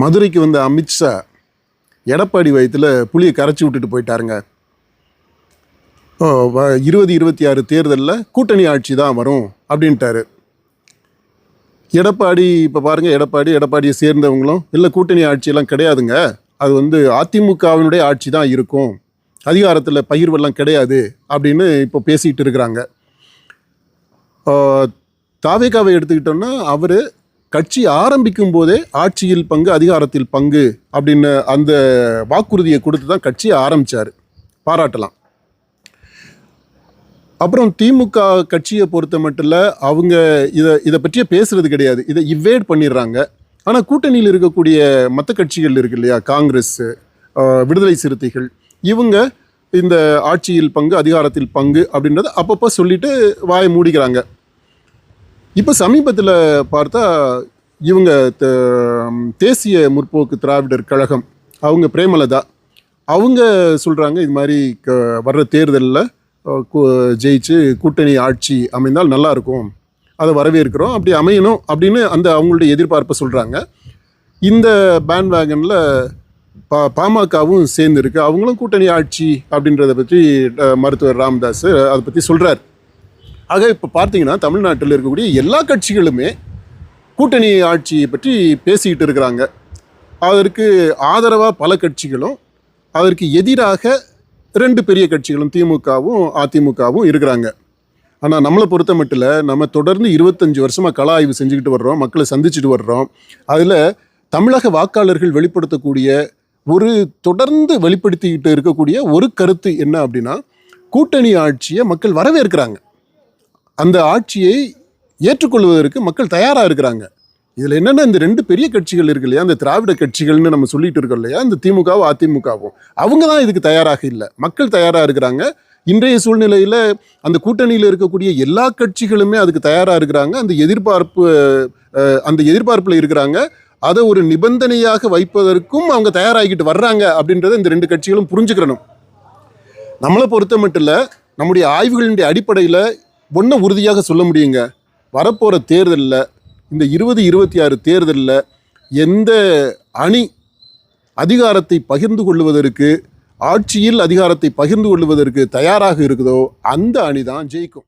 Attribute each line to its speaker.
Speaker 1: மதுரைக்கு வந்த அமித்ஷா எடப்பாடி வயத்தில் புளியை கரைச்சி விட்டுட்டு போயிட்டாருங்க. வ- இருபது இருபத்தி ஆறு தேர்தலில் கூட்டணி ஆட்சி தான் வரும் அப்படின்ட்டாரு. எடப்பாடி இப்போ பாருங்கள் எடப்பாடி எடப்பாடியை சேர்ந்தவங்களும் இல்லை கூட்டணி ஆட்சியெல்லாம் கிடையாதுங்க. அது வந்து அதிமுகவினுடைய ஆட்சி தான் இருக்கும். அதிகாரத்தில் பகிர்வெல்லாம் கிடையாது அப்படின்னு இப்போ பேசிக்கிட்டு இருக்கிறாங்க. தாவேகாவை எடுத்துக்கிட்டோம்னா அவர் கட்சி ஆரம்பிக்கும் போதே ஆட்சியில் பங்கு அதிகாரத்தில் பங்கு அப்படின்னு அந்த வாக்குறுதியை கொடுத்து தான் கட்சியை ஆரம்பிச்சார். பாராட்டலாம். அப்புறம் திமுக கட்சியை பொறுத்த மட்டும் இல்லை அவங்க இதை இதை பற்றியே பேசுகிறது கிடையாது. இதை இவ்வேட் பண்ணிடுறாங்க. ஆனால் கூட்டணியில் இருக்கக்கூடிய மற்ற கட்சிகள் இருக்கு இல்லையா? காங்கிரஸ் விடுதலை சிறுத்தைகள் இவங்க இந்த ஆட்சியில் பங்கு அதிகாரத்தில் பங்கு அப்படின்றத அப்பப்போ சொல்லிட்டு வாயை மூடிக்கிறாங்க. இப்போ சமீபத்தில் பார்த்தா இவங்க த- தேசிய முற்போக்கு திராவிடர் கழகம் அவங்க பிரேமலதா அவங்க சொல்கிறாங்க இது மாதிரி க- வர்ற தேர்தலில் ஜெயிச்சு கூட்டணி ஆட்சி அமைந்தால் நல்லாயிருக்கும் அதை வரவேற்கிறோம். அப்படி அமையணும் அப்படின்னு அந்த அவங்களுடைய எதிர்பார்ப்பை சொல்கிறாங்க இந்த பேண்ட் வேகனில் பா பாமகவும் சேர்ந்துருக்கு. அவங்களும் கூட்டணி ஆட்சி அப்படின்றத பற்றி மருத்துவர் ராமதாஸ் அதை பற்றி சொல்கிறார் ஆக இப்போ பார்த்தீங்கன்னா தமிழ்நாட்டில் இருக்கக்கூடிய எல்லா கட்சிகளுமே கூட்டணி ஆட்சியை பற்றி பேசிக்கிட்டு இருக்கிறாங்க. அதற்கு ஆதரவாக பல கட்சிகளும் அதற்கு எதிராக ரெண்டு பெரிய கட்சிகளும் திமுகவும் அதிமுகவும் இருக்கிறாங்க. ஆனால் நம்மளை பொறுத்த மட்டும் நம்ம தொடர்ந்து இருபத்தஞ்சி வருஷமாக கலா ஆய்வு செஞ்சுக்கிட்டு வர்றோம் மக்களை சந்திச்சுட்டு வர்றோம். அதில் தமிழக வாக்காளர்கள் வெளிப்படுத்தக்கூடிய ஒரு தொடர்ந்து வெளிப்படுத்திக்கிட்டு இருக்கக்கூடிய ஒரு கருத்து என்ன அப்படின்னா கூட்டணி ஆட்சியை மக்கள் வரவேற்கிறாங்க. அந்த ஆட்சியை ஏற்றுக்கொள்வதற்கு மக்கள் தயாராக இருக்கிறாங்க. இதில் என்னென்ன இந்த ரெண்டு பெரிய கட்சிகள் இருக்கு இல்லையா? அந்த திராவிட கட்சிகள்னு நம்ம சொல்லிட்டு இருக்கோம் இல்லையா? இந்த திமுகவும் அதிமுகவும். அவங்க தான் இதுக்கு தயாராக இல்லை. மக்கள் தயாராக இருக்கிறாங்க. இன்றைய சூழ்நிலையில் அந்த கூட்டணியில் இருக்கக்கூடிய எல்லா கட்சிகளுமே அதுக்கு தயாராக இருக்கிறாங்க. அந்த எதிர்பார்ப்பு அந்த எதிர்பார்ப்பில் இருக்கிறாங்க. அதை ஒரு நிபந்தனையாக வைப்பதற்கும் அவங்க தயாராகிட்டு வர்றாங்க அப்படின்றத இந்த ரெண்டு கட்சிகளும் புரிஞ்சுக்கிறணும். நம்மளை பொறுத்த மட்டும் இல்லை நம்முடைய ஆய்வுகளினுடைய அடிப்படையில் ஒன்றை உறுதியாக சொல்ல முடியுங்க? வரப்போகிற தேர்தலில் இந்த இருபது இருபத்தி ஆறு தேர்தலில் எந்த அணி அதிகாரத்தை பகிர்ந்து கொள்வதற்கு ஆட்சியில் அதிகாரத்தை பகிர்ந்து கொள்வதற்கு தயாராக இருக்குதோ அந்த அணி தான் ஜெயிக்கும்.